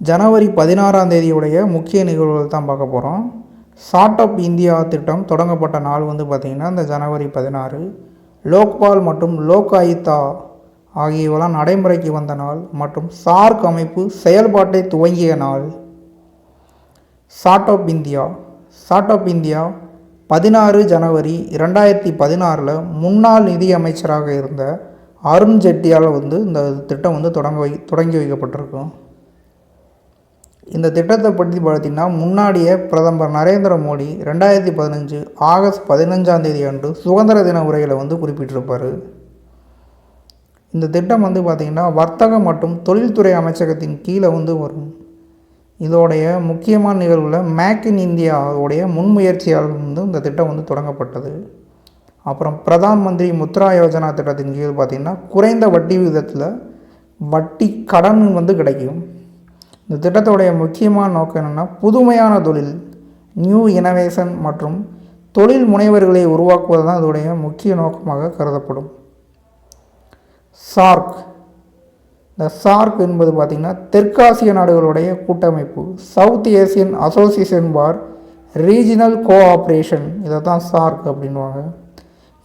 ஜனவரி பதினாறாம் தேதியுடைய முக்கிய நிகழ்வுகள் தான் பார்க்க போகிறோம் ஸ்டார்ட் அப் இந்தியா திட்டம் தொடங்கப்பட்ட நாள் வந்து பார்த்திங்கன்னா இந்த ஜனவரி பதினாறு. லோக்பால் மற்றும் லோக் ஆயுத்தா ஆகியவெல்லாம் நடைமுறைக்கு வந்த நாள் மற்றும் சார்க் அமைப்பு செயல்பாட்டை துவங்கிய நாள். Start up India start up India பதினாறு ஜனவரி இரண்டாயிரத்தி பதினாறில் முன்னாள் நிதி அமைச்சராக இருந்த அருண் ஜெட்லியால் வந்து இந்த திட்டம் வந்து தொடங்க வை தொடங்கி வைக்கப்பட்டிருக்கும். இந்த திட்டத்தை பற்றி பார்த்தீங்கன்னா முன்னாடியே பிரதமர் நரேந்திர மோடி ரெண்டாயிரத்தி பதினஞ்சு ஆகஸ்ட் பதினஞ்சாம் தேதி அன்று சுதந்திர தின உரையில் வந்து குறிப்பிட்டிருப்பார். இந்த திட்டம் வந்து பார்த்திங்கன்னா வர்த்தகம் மற்றும் தொழில்துறை அமைச்சகத்தின் கீழே வந்து வரும். இதோடைய முக்கியமான நிகழ்வில் மேக் இன் இந்தியாவுடைய முன்முயற்சியால் வந்து இந்த திட்டம் வந்து தொடங்கப்பட்டது. அப்புறம் பிரதான் மந்திரி முத்ரா யோஜனா திட்டத்தின் கீழ் பார்த்திங்கன்னா குறைந்த வட்டி விகிதத்தில் வட்டி கடன் வந்து கிடைக்கும். இந்த திட்டத்துடைய முக்கியமான நோக்கம் என்னென்னா புதுமையான தொழில் நியூ இனோவேஷன் மற்றும் தொழில் முனைவர்களை உருவாக்குவது தான் இதோடைய முக்கிய நோக்கமாக கருதப்படும். சார்க் இந்த சார்க் என்பது பார்த்திங்கன்னா தெற்காசிய நாடுகளுடைய கூட்டமைப்பு south Asian association for regional cooperation இதை தான் சார்க் அப்படின்வாங்க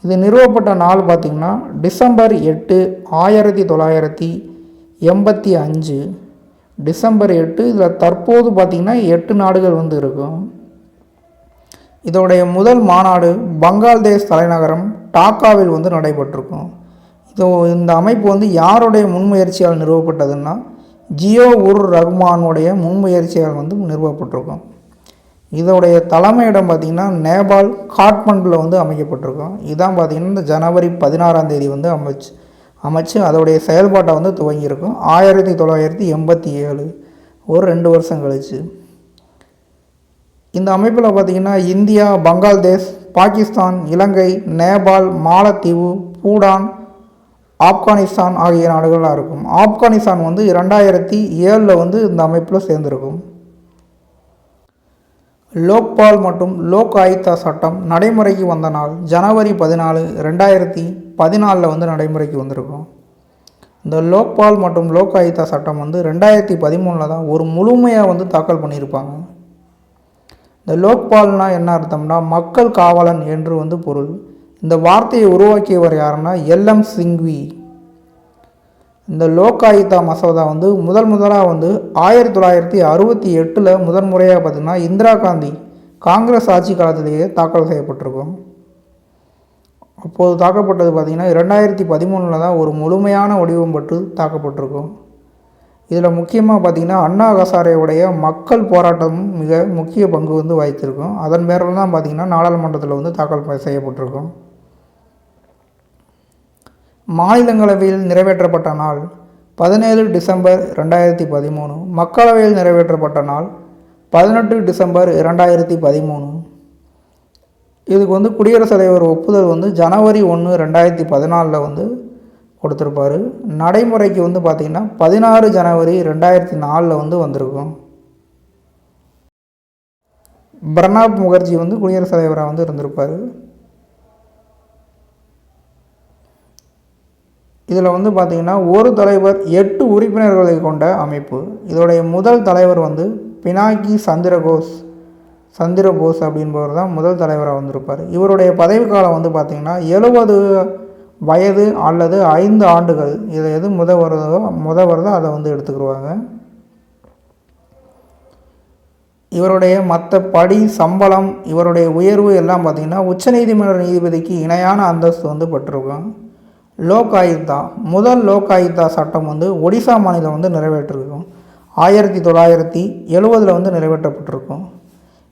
இது நிறுவப்பட்ட நாள் பார்த்திங்கன்னா டிசம்பர் எட்டு ஆயிரத்தி தொள்ளாயிரத்தி எண்பத்தி அஞ்சு. டிசம்பர் எட்டு இதில் தற்போது பார்த்திங்கன்னா எட்டு நாடுகள் வந்து இருக்கும். இதோடைய முதல் மாநாடு பங்களாதேஷ் தலைநகரம் டாக்காவில் வந்து நடைபெற்றிருக்கும். இது இந்த அமைப்பு வந்து யாருடைய முன்முயற்சியால் நிறுவப்பட்டதுன்னா ஜியோ உர் ரஹ்மானுடைய முன்முயற்சியால் வந்து நிறுவப்பட்டிருக்கும். இதோடைய தலைமையிடம் பார்த்திங்கன்னா நேபாள் காட்மண்டில் வந்து அமைக்கப்பட்டிருக்கும். இதான் பார்த்திங்கன்னா இந்த ஜனவரி பதினாறாம் தேதி வந்து அமைச்சு அமைச்சு அதோடைய செயல்பாட்டை வந்து துவங்கியிருக்கும். ஆயிரத்தி தொள்ளாயிரத்தி எண்பத்தி ஏழு ஒரு ரெண்டு வருஷம் கழிச்சு. இந்த அமைப்பில் பார்த்திங்கன்னா இந்தியா பங்களாதேஷ் பாகிஸ்தான் இலங்கை நேபாள் மாலத்தீவு பூடான் ஆப்கானிஸ்தான் ஆகிய நாடுகளாக இருக்கும். ஆப்கானிஸ்தான் வந்து ரெண்டாயிரத்தி ஏழில் வந்து இந்த அமைப்பில் சேர்ந்துருக்கும். லோக்பால் மற்றும் லோக் ஆயுக்தா சட்டம் நடைமுறைக்கு வந்த நாள் ஜனவரி பதினாலு ரெண்டாயிரத்தி பதினாலில் வந்து நடைமுறைக்கு வந்திருக்கும். இந்த லோக்பால் மற்றும் லோக் ஆயுக்தா சட்டம் வந்து ரெண்டாயிரத்தி பதிமூணில் தான் ஒரு முழுமையாக வந்து தாக்கல் பண்ணியிருப்பாங்க. இந்த லோக்பால்னால் என்ன அர்த்தம்னா மக்கள் காவலன் என்று வந்து பொருள். இந்த வார்த்தையை உருவாக்கியவர் யாருன்னா எல்எம் சிங்வி. இந்த லோகாயுத்தா மசோதா வந்து முதல் முதலாக வந்து ஆயிரத்தி தொள்ளாயிரத்தி அறுபத்தி எட்டில் முதன் முறையாக பார்த்திங்கன்னா இந்திரா காந்தி காங்கிரஸ் ஆட்சி காலத்திலேயே தாக்கல் செய்யப்பட்டிருக்கும். அப்போது தாக்கப்பட்டது பார்த்திங்கன்னா இரண்டாயிரத்தி பதிமூணில் தான் ஒரு முழுமையான வடிவம் பட்டு தாக்கப்பட்டிருக்கும். இதில் முக்கியமாக பார்த்திங்கன்னா அண்ணா ஹசாரேவுடைய மக்கள் போராட்டம் மிக முக்கிய பங்கு வந்து வகித்திருக்கும். அதன் பேரில் தான் பார்த்திங்கன்னா நாடாளுமன்றத்தில் வந்து தாக்கல் செய்யப்பட்டிருக்கும். மாநிலங்களவையில் நிறைவேற்றப்பட்ட நாள் பதினேழு டிசம்பர் ரெண்டாயிரத்தி பதிமூணு. மக்களவையில் நிறைவேற்றப்பட்ட நாள் பதினெட்டு டிசம்பர் இரண்டாயிரத்தி பதிமூணு. இதுக்கு வந்து குடியரசுத் தலைவர் ஒப்புதல் வந்து ஜனவரி ஒன்று ரெண்டாயிரத்தி பதினாலில் வந்து கொடுத்துருப்பாரு. நடைமுறைக்கு வந்து பார்த்திங்கன்னா பதினாறு ஜனவரி ரெண்டாயிரத்தி நாலில் வந்து வந்திருக்கும். பிரணாப் முகர்ஜி வந்து குடியரசுத் தலைவராக வந்து இருந்திருப்பார். இதில் வந்து பார்த்திங்கன்னா ஒரு தலைவர் எட்டு உறுப்பினர்களை கொண்ட அமைப்பு. இதோடைய முதல் தலைவர் வந்து பினாக்கி சந்திரகோஸ். சந்திரபோஸ் அப்படின்பவர் தான் முதல் தலைவராக வந்திருப்பார். இவருடைய பதவிக்காலம் வந்து பார்த்திங்கன்னா எழுபது வயது அல்லது ஐந்து ஆண்டுகள். இதை எது முத வருதோ முத வருதோ அதை வந்து எடுத்துக்கிடுவாங்க. இவருடைய மற்ற படி சம்பளம் இவருடைய உயர்வு எல்லாம் பார்த்திங்கன்னா உச்சநீதிமன்ற நீதிபதிக்கு இணையான அந்தஸ்து வந்து பெற்றிருக்கும். லோக் ஆயுக்தா முதல் லோக் ஆயுக்தா சட்டம் வந்து ஒடிசா மாநிலம் வந்து நிறைவேற்றிருக்கும். ஆயிரத்தி தொள்ளாயிரத்தி எழுபதில் வந்து நிறைவேற்றப்பட்டிருக்கும்.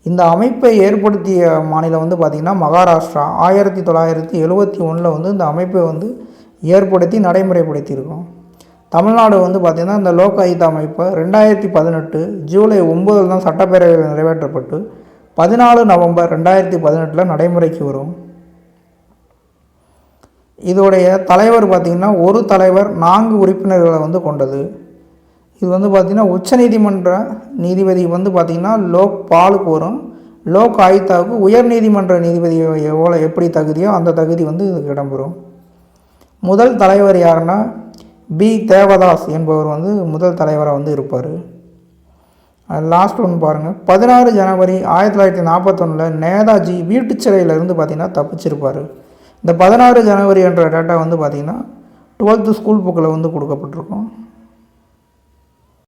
இந்த அமைப்பை ஏற்படுத்திய மாநிலம் வந்து பார்த்திங்கன்னா மகாராஷ்டிரா. ஆயிரத்தி தொள்ளாயிரத்தி எழுபத்தி ஒன்றில் வந்து இந்த அமைப்பை வந்து ஏற்படுத்தி நடைமுறைப்படுத்தியிருக்கோம். தமிழ்நாடு வந்து பார்த்திங்கன்னா இந்த லோக் ஆயுத அமைப்பை ரெண்டாயிரத்தி பதினெட்டு ஜூலை ஒம்பதில் தான் சட்டப்பேரவையில் நிறைவேற்றப்பட்டு பதினாலு நவம்பர் ரெண்டாயிரத்தி பதினெட்டில் நடைமுறைக்கு வரும். இதோடைய தலைவர் பார்த்திங்கன்னா ஒரு தலைவர் நான்கு உறுப்பினர்களை வந்து கொண்டது. இது வந்து பார்த்திங்கன்னா உச்சநீதிமன்ற நீதிபதி வந்து பார்த்திங்கன்னா லோக் பாலுக்கு வரும். லோக் ஆயுக்தாவுக்கு உயர் நீதிமன்ற நீதிபதி எவ்வளோ எப்படி தகுதியோ அந்த தகுதி வந்து இதுக்கு இடம்பெறும். முதல் தலைவர் யாருன்னா பி. தேவதாஸ் என்பவர் வந்து முதல் தலைவராக வந்து இருப்பார். லாஸ்ட் ஒன்று பாருங்கள் பதினாறு ஜனவரி ஆயிரத்தி தொள்ளாயிரத்தி நாற்பத்தொன்னில் நேதாஜி வீட்டுச் சிறையிலேருந்து பார்த்தீங்கன்னா தப்பிச்சிருப்பார். இந்த பதினாறு ஜனவரி என்ற டேட்டா வந்து பார்த்திங்கன்னா டுவெல்த்து ஸ்கூல் புக்கில் வந்து கொடுக்கப்பட்டிருக்கும்.